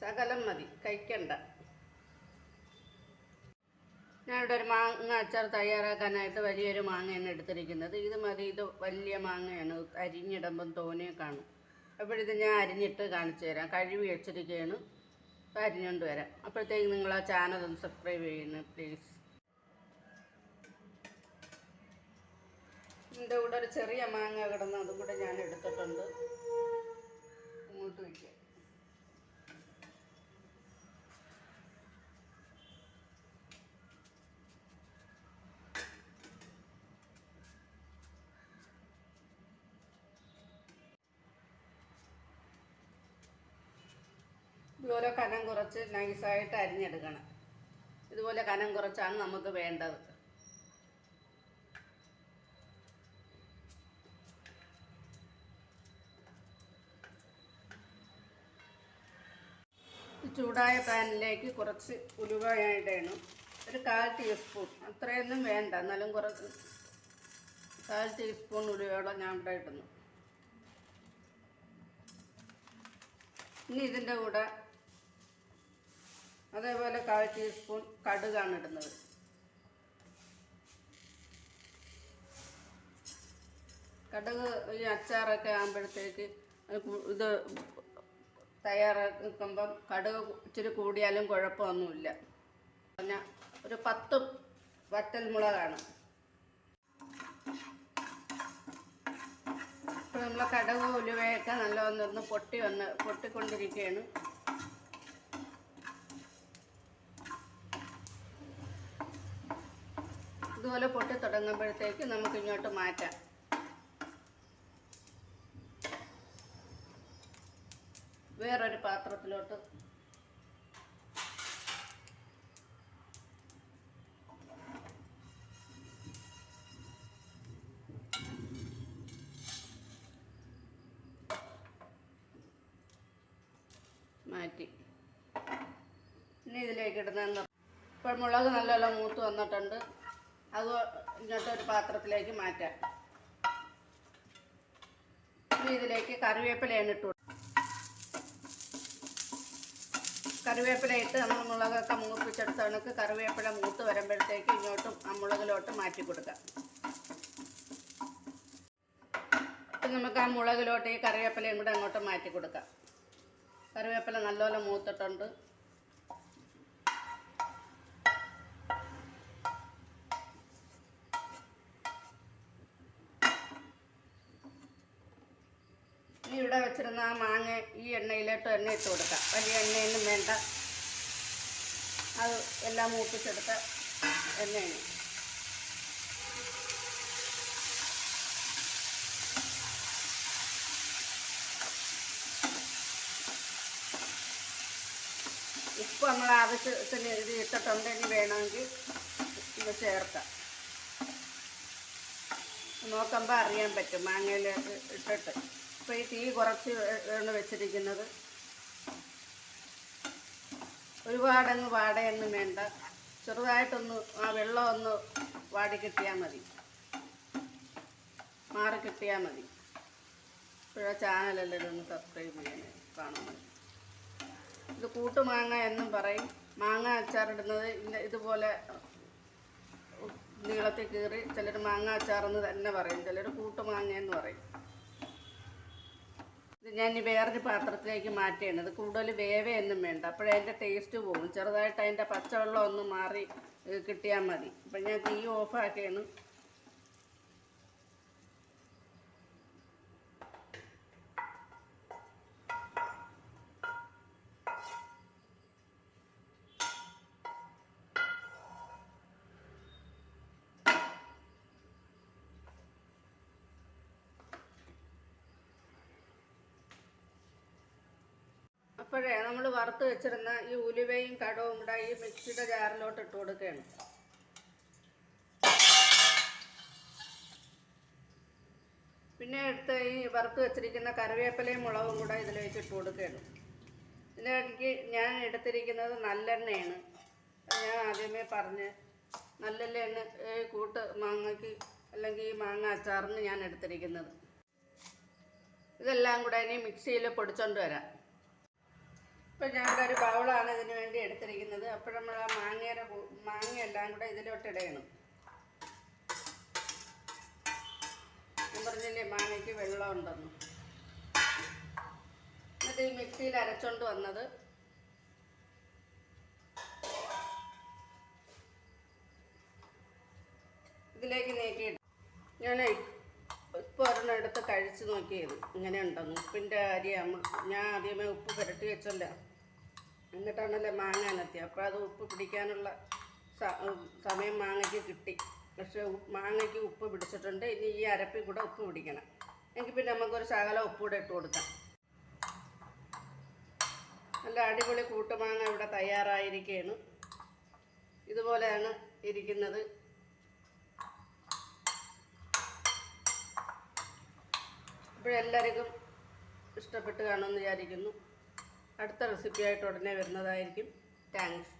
ശകലം മതി. കഴിക്കണ്ട. ഞാനിവിടെ ഒരു മാങ്ങ അച്ചാർ തയ്യാറാക്കാനായിട്ട് വലിയൊരു മാങ്ങയാണ് എടുത്തിരിക്കുന്നത്. ഇത് മതി. ഇത് വലിയ മാങ്ങയാണ്. അരിഞ്ഞിടുമ്പം തോനെ കാണും. അപ്പോഴിത് ഞാൻ അരിഞ്ഞിട്ട് കാണിച്ചു തരാം. കഴുകി വെച്ചിരിക്കുകയാണ്. അരിഞ്ഞുകൊണ്ട് വരാം. അപ്പോഴത്തേക്ക് നിങ്ങൾ ആ ചാനൽ ഒന്ന് സബ്സ്ക്രൈബ് ചെയ്യുന്നു പ്ലീസ് എന്റെ കൂടെ ഒരു ചെറിയ മാങ്ങ കിടന്ന് അതും കൂടെ ഞാൻ എടുത്തിട്ടുണ്ട്. ഇങ്ങോട്ട് വയ്ക്കാം. ഇതുപോലെ കനം കുറച്ച് നൈസായിട്ട് അരിഞ്ഞെടുക്കണം. ഇതുപോലെ കനം കുറച്ചാണ് നമുക്ക് വേണ്ടത്. ചൂടായ പാനിലേക്ക് കുറച്ച് ഉലുവയായിട്ടാണ് ഒരു കാൽ ടീസ്പൂൺ. അത്രയൊന്നും വേണ്ട. എന്നാലും കുറച്ച് കാൽ ടീസ്പൂൺ ഉലുവയോളം ഞാൻ ഇവിടെ ഇടുന്നു. ഇനി ഇതിന്റെ കൂടെ അതേപോലെ കാൽ ടീസ്പൂൺ കടുകാണ് ഇടുന്നത്. കടുക് ഈ അച്ചാറൊക്കെ ആകുമ്പോഴത്തേക്ക് ഇത് തയ്യാറാക്കുമ്പം കടുക് ഇച്ചിരി കൂടിയാലും കുഴപ്പമൊന്നുമില്ല. പിന്നെ ഒരു പത്ത് വറ്റൽ മുളകാണ്. നമ്മളെ കടുക് ഉലുവയൊക്കെ നല്ല ഒന്ന് പൊട്ടി വന്ന് പൊട്ടിക്കൊണ്ടിരിക്കുകയാണ്. ഇതുപോലെ പൊട്ടി തുടങ്ങുമ്പോഴത്തേക്ക് നമുക്ക് ഇങ്ങോട്ട് മാറ്റാം. വേറൊരു പാത്രത്തിലോട്ട്. മാറ്റി. ഇനി ഇതിലേക്ക് ഇടുന്ന ഇപ്പോൾ മുളക് നല്ലോണം മൂത്ത് വന്നിട്ടുണ്ട്. അത് ഇങ്ങോട്ട് ഒരു പാത്രത്തിലേക്ക് മാറ്റാം. ഇതിലേക്ക് കറിവേപ്പിലയാണ് ഇട്ട്. കറിവേപ്പില ഇട്ട് നമ്മൾ മുളകൊക്കെ മൂപ്പിച്ചെടുത്ത കണക്ക് കറിവേപ്പില മൂത്ത് വരുമ്പോഴത്തേക്ക് ഇങ്ങോട്ടും ആ മുളകിലോട്ട് മാറ്റി കൊടുക്കാം ഇപ്പം നമുക്ക് ആ മുളകിലോട്ട് ഈ കറിവേപ്പിലയും കൂടെ അങ്ങോട്ട് മാറ്റി കൊടുക്കാം. കറിവേപ്പില നല്ലപോലെ മൂത്തിട്ടുണ്ട്. ഇവിടെ വെച്ചിരുന്ന ആ മാങ്ങ ഈ എണ്ണയിലോട്ട് തന്നെ ഇട്ട് കൊടുക്കാം. വലിയ എണ്ണയൊന്നും വേണ്ട. അത് എല്ലാം മൂപ്പിച്ചെടുത്ത എണ്ണയാണ്. ഉപ്പ് നമ്മൾ ആവശ്യത്തിന് ഇത് ഇട്ടിട്ടുണ്ടെങ്കിൽ വേണമെങ്കിൽ ഇത് ചേർക്കാം. നോക്കുമ്പോൾ അറിയാൻ പറ്റും മാങ്ങയിലേക്ക് ഇട്ടിട്ട്. ഈ തീ കുറച്ച് ആണ് വെച്ചിരിക്കുന്നത്. ഒരുപാടങ്ങ് വാടയൊന്നും വേണ്ട. ചെറുതായിട്ടൊന്ന് ആ വെള്ളം ഒന്ന് വാടി കിട്ടിയാൽ മതി. മാറി കിട്ടിയാൽ മതി. ഇപ്പോഴാ ചാനലല്ലേ ഒന്ന് സബ്സ്ക്രൈബ് ചെയ്യാൻ കാണുന്നത് ഇത് കൂട്ടുമാങ്ങ എന്നും പറയും. മാങ്ങ അച്ചാറിടുന്നത് ഇതുപോലെ നീളത്തിൽ കീറി ചിലർ മാങ്ങ അച്ചാറെന്ന് തന്നെ പറയും. ചിലർ കൂട്ടുമാങ്ങ എന്ന് പറയും. ഞാൻ ഈ വേറൊരു പാത്രത്തിലേക്ക് മാറ്റിയാണ് ഇത് കൂടുതൽ വേവയൊന്നും വേണ്ട. അപ്പോഴേ അതിന്റെ ടേസ്റ്റ് പോകും. ചെറുതായിട്ട് അതിന്റെ പച്ചവെള്ളം ഒന്ന് മാറി കിട്ടിയാൽ മതി. അപ്പം ഞാൻ തീ ഓഫാക്കിയാണ് അപ്പോഴേ നമ്മൾ വറുത്ത് വെച്ചിരുന്ന ഈ ഉലുവയും കടവും കൂടെ ഈ മിക്സിയുടെ ജാറിലോട്ട് ഇട്ട് കൊടുക്കുകയാണ്. പിന്നെ എടുത്ത് ഈ വറുത്ത് വെച്ചിരിക്കുന്ന കറിവേപ്പിലയും മുളകും കൂടെ ഇതിലേക്ക് ഇട്ട് കൊടുക്കുകയാണ്. ഇതിലേക്ക് ഞാൻ എടുത്തിരിക്കുന്നത് നല്ലെണ്ണയാണ്. ഞാൻ ആദ്യമേ പറഞ്ഞ് നല്ലെണ്ണ കൂട്ട് മാങ്ങയ്ക്ക് അല്ലെങ്കിൽ ഈ മാങ്ങ അച്ചാറിന് ഞാൻ എടുത്തിരിക്കുന്നത്. ഇതെല്ലാം കൂടെ ഇനി മിക്സിയിൽ പൊടിച്ചോണ്ട് വരാം. ഇപ്പം ഞങ്ങളുടെ ഒരു ബൗളാണ് ഇതിന് വേണ്ടി എടുത്തിരിക്കുന്നത്. അപ്പോൾ നമ്മൾ ആ മാങ്ങയുടെ മാങ്ങ എല്ലാം കൂടെ ഇതിലോട്ട് ഇടയണം ഞാൻ പറഞ്ഞില്ലേ മാങ്ങയ്ക്ക് വെള്ളം ഉണ്ടെന്ന് എന്നിട്ട് ഈ മിക്സിയിൽ അരച്ചോണ്ട് വന്നത്. ഇതിലേക്ക് നീക്കിയിട്ട് ഞാൻ ഉപ്പ് ഒരെണ്ണം എടുത്ത് കഴിച്ച് നോക്കിയത്. ഇങ്ങനെ ഉണ്ടെന്ന്. ഉപ്പിന്റെ അരിയാണ് ഞാൻ ആദ്യമേ ഉപ്പ് പുരട്ടി വെച്ചല്ല എന്നിട്ടാണല്ലേ മാങ്ങാനെത്തി അപ്പോൾ അത് ഉപ്പ് പിടിക്കാനുള്ള സമയം മാങ്ങയ്ക്ക് കിട്ടി. പക്ഷേ മാങ്ങയ്ക്ക് ഉപ്പ് പിടിച്ചിട്ടുണ്ട്. ഇനി ഈ അരപ്പിൽ കൂടെ ഉപ്പ് പിടിക്കണം. എങ്കിൽ പിന്നെ നമുക്കൊരു ശകലം ഉപ്പ് കൂടെ ഇട്ട് കൊടുക്കാം. നല്ല അടിപൊളി കൂട്ടുമാങ്ങ ഇവിടെ തയ്യാറായിരിക്കുകയാണ് ഇതുപോലെയാണ് ഇരിക്കുന്നത്. ഇപ്പോഴെല്ലാവർക്കും ഇഷ്ടപ്പെട്ട് കാണുമെന്ന് വിചാരിക്കുന്നു. അടുത്ത റെസിപ്പി ആയിട്ട് ഉടനെ വരുന്നതായിരിക്കും. താങ്ക്സ്